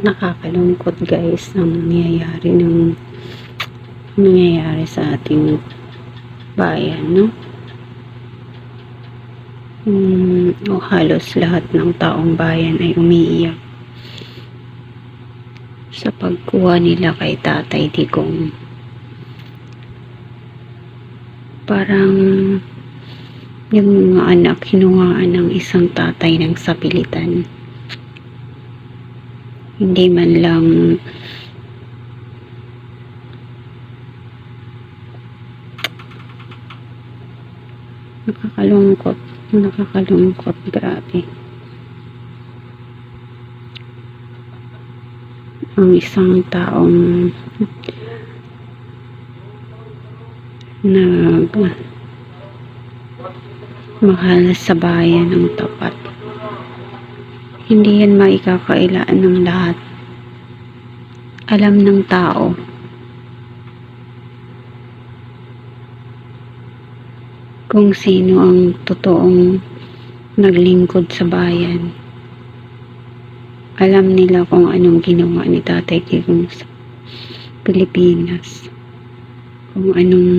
nakakalungkot guys ang nangyayari ng nangyayari sa ating bayan, no? Hmm, o halos lahat ng taong bayan ay umiiyak sa pagkuha nila kay Tatay Digong. Parang yung mga anak hinungaan ng isang tatay ng sapilitan. Hindi man lang nakakalungkot. Nakakalungkot. Grabe. Ang isang taong nag mahal sa bayan ng tapat. Hindi yan maikakailaan ng lahat. Alam ng tao. Kung sino ang totoong naglingkod sa bayan. Alam nila kung anong ginawa ni Tatay Digong sa Pilipinas. Kung anong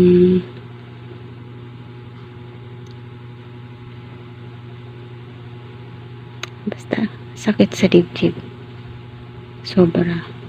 Basta, sakit sa dibdib. Sobra.